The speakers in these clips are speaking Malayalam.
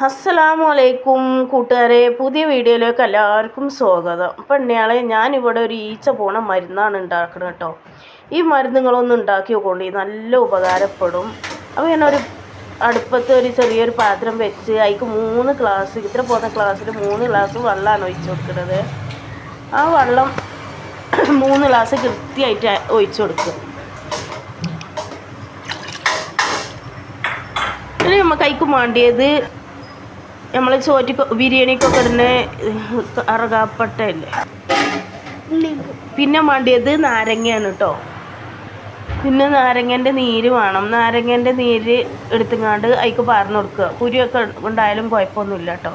അസ്സലാമു അലൈക്കും കൂട്ടുകാരെ പുതിയ വീഡിയോയിലേക്ക് എല്ലാവർക്കും സ്വാഗതം. അപ്പം എണ്ണയാളെ ഞാനിവിടെ ഒരു ഈച്ച പോണ മരുന്നാണ് ഉണ്ടാക്കുന്നത് കേട്ടോ. ഈ മരുന്നുകളൊന്നും ഉണ്ടാക്കി കൊണ്ട് നല്ല ഉപകാരപ്പെടും. അപ്പോൾ ഞാനൊരു അടുപ്പത്ത് ഒരു ചെറിയൊരു പാത്രം വെച്ച് അതിക്ക് മൂന്ന് ഗ്ലാസ് ഇത്ര പോകുന്ന ഗ്ലാസ്സിൽ മൂന്ന് ഗ്ലാസ് വെള്ളമാണ് ഒഴിച്ചു കൊടുക്കുന്നത് ആ വെള്ളം മൂന്ന് ഗ്ലാസ് കൃത്യമായിട്ട് ഒഴിച്ചു കൊടുക്കുക. ഇനി നമുക്ക് അതിക്ക് വേണ്ടിയത് നമ്മൾ ചോറ്റി ബിരിയാണിക്കൊക്കെ ഇടുന്ന അറകാപ്പട്ടയല്ലേ? പിന്നെ വേണ്ടിയത് നാരങ്ങയാണ് കേട്ടോ പിന്നെ നാരങ്ങന്റെ നീര് വേണം. നാരങ്ങന്റെ നീര് എടുത്തുങ്ങാണ്ട് അതിക്ക് പറഞ്ഞു കൊടുക്കുക. കുരുവൊക്കെ ഉണ്ടായാലും കുഴപ്പമൊന്നുമില്ല കേട്ടോ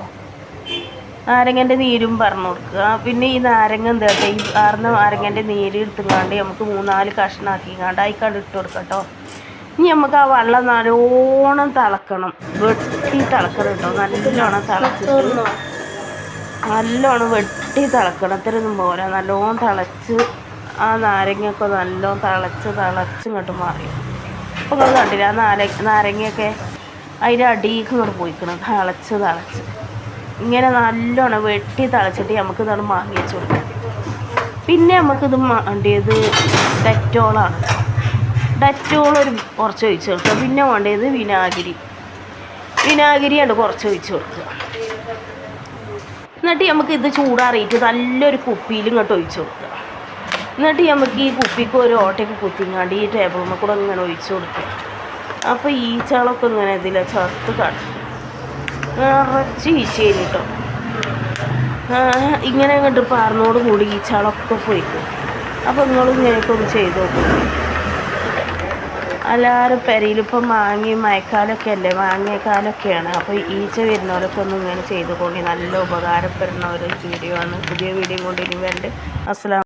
നാരങ്ങന്റെ നീരും പറഞ്ഞു കൊടുക്കുക. പിന്നെ ഈ നാരങ്ങ എന്താ കേട്ടോ ഈ ആർന്ന നാരങ്ങന്റെ നീര് എടുത്തുങ്ങാണ്ട് നമുക്ക് മൂന്നാൽ കഷ്ണാക്കിങ്ങാണ്ട് അതിക്കാണ്ട് ഇട്ട് കൊടുക്കാം കേട്ടോ ഇനി നമുക്ക് ആ വെള്ളം നല്ലോണം തിളക്കണം. വെട്ടി തിളക്കണം കേട്ടോ. നല്ലോണം തിളച്ചിട്ട് നല്ലോണം വെട്ടി തിളക്കണം. ഇത്രയൊന്നും പോരാ. നല്ലോണം തിളച്ച് ആ നാരങ്ങയൊക്കെ നല്ലോണം തിളച്ച് തിളച്ച് ഇങ്ങോട്ട് മാറി. അപ്പോൾ നിങ്ങൾ കണ്ടില്ല ആ നാര നാരങ്ങയൊക്കെ അതിന്റെ അടിയിലേക്ക് ഇങ്ങോട്ട് പോയിക്കണം. തിളച്ച് തിളച്ച്. ഇങ്ങനെ നല്ലോണം വെട്ടി തിളച്ചിട്ട് നമുക്ക് ഇതാണ് മാങ്ങി കൊടുക്കാം. പിന്നെ നമുക്കിത് വേണ്ടിയത് ഡെറ്റോളാണ്. ഡെറ്റോൾ ഒരു കുറച്ച് ഒഴിച്ച് കൊടുക്കുക പിന്നെ വേണ്ടത് വിനാഗിരി. വിനാഗിരി വിനാഗിരിയാണ് കുറച്ച് ഒഴിച്ച് കൊടുക്കുക എന്നിട്ട് നമുക്ക് ഇത് ചൂടാറിയിട്ട് നല്ലൊരു കുപ്പിയിൽ ഇങ്ങോട്ട് ഒഴിച്ച് കൊടുക്കുക എന്നിട്ട് നമുക്ക് ഈ കുപ്പിക്ക് ഒരു ഓട്ടയ്ക്ക് കുത്തിങ്ങാണ്ട് ഈ ടേബിളിൽ കൂടെ ഇങ്ങനെ ഒഴിച്ച് കൊടുക്കുക അപ്പോൾ ഈച്ചകളൊക്കെ ഇങ്ങനെ ഇതിലെ ചത്ത് കടക്കും നിറച്ച് ഈച്ചയിൽ കേട്ടോ. ഇങ്ങനെ അങ്ങോട്ട് പാർന്നോട് കൂടി ഈച്ചകളൊക്കെ പോയിക്കും അപ്പോൾ നിങ്ങളും ഇങ്ങനെയൊക്കെ ഒന്ന് ചെയ്ത് നോക്കും. എല്ലാവരും പെരയിലിപ്പം മാങ്ങി മഴക്കാലമൊക്കെ അല്ലേ? മാങ്ങക്കാലൊക്കെയാണ് അപ്പോൾ ഈച്ച വരുന്നവരൊക്കെ ഒന്ന് ഇങ്ങനെ ചെയ്തുകൊണ്ട്. നല്ല ഉപകാരപ്പെടുന്ന ഒരു വീഡിയോ ആണ്. പുതിയ വീഡിയോ കൊണ്ട് ഇനി വരണ്ട്.